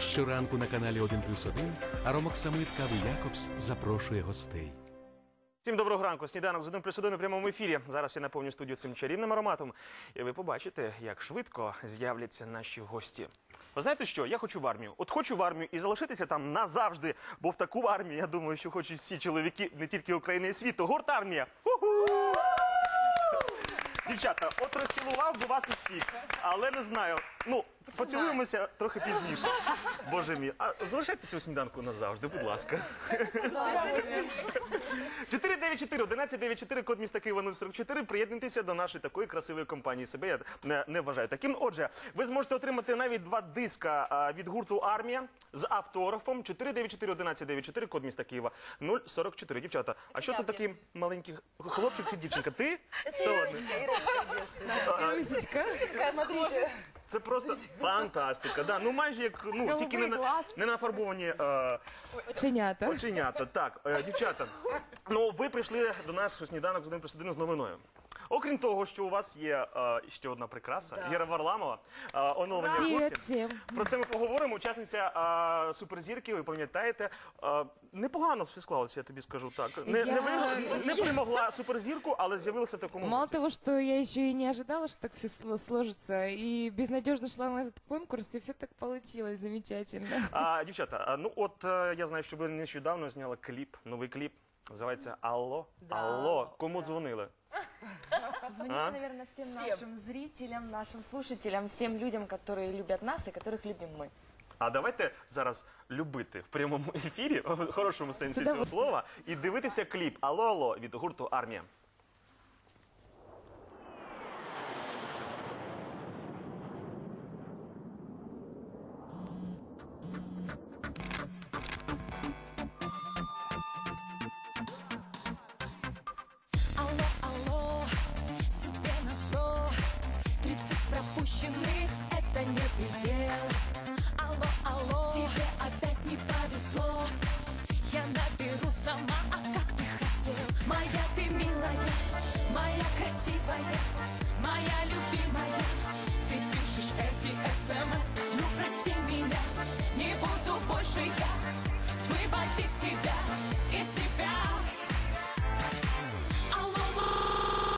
Щоранку на каналі 1 плюс 1 Аромок Самит Кави Якобс запрошує гостей. Всім доброго ранку. Сніданок з 1 плюс 1 у прямому ефірі. Зараз я наповню студію цим чарівним ароматом, і ви побачите, як швидко з'являться наші гості. Ви знаєте що? Я хочу в армію. От хочу в армію і залишитися там назавжди, бо в таку армію, я думаю, що хочуть всі чоловіки не тільки України і світу. Гурт армія. Дівчата, от розцілував би вас усіх, але не знаю. Ну, поцілуємося трохи пізніше. Боже мій, а залишайтеся у сніданку назавжди, будь ласка. 494 1194 код міста Києва 044. Приєднуйтеся до нашої такої красивої компанії. Себе я не, не вважаю таким. Отже, ви зможете отримати навіть два диска а, від гурту Армія з автографом 494 1194 код міста Києва 044. Дівчата, а що це такий маленький хлопчик чи дівчинка? Ти? Та ладно. Лисичка. Це просто фантастика. Да, ну майже як ну тільки не, на, не нафарбовані. Е, Оченята. Оченята, так, е, дівчата. Ну, ви прийшли до нас у сніданок з один плюс один з новиною. Окрім того, що у вас є е, ще одна прикраса, Віра Варламова, е, оновлення Привіт всім. Про це ми поговоримо. Учасниця е, суперзірки, ви пам'ятаєте, е, непогано все склалося, я тобі скажу так. Не, не, Я- виграла- не перемогла суперзірку, але з'явилася в такому. Мало того, что я еще и не ожидала, что так все сложится, и безнадежно шла на этот конкурс, и все так получилось замечательно. А, дівчата, а, ну от е, я знаю, що ви нещодавно зняли кліп, новий кліп. Називається Алло. Алло. Кому дзвонили? Звоним, А? наверное, всем, нашим зрителям, нашим слушателям, всем людям, которые любят нас и которых любим мы. А давайте зараз любити в прямому ефірі, в хорошому сенсі цього удовольствием. слова, і дивитися кліп Алло Алло від гурту Армія. отпущенных это не предел. Алло, алло, тебе опять не повезло. Я наберу сама, а как ты хотел? Моя ты милая, моя красивая, моя любимая. Ты пишешь эти эссе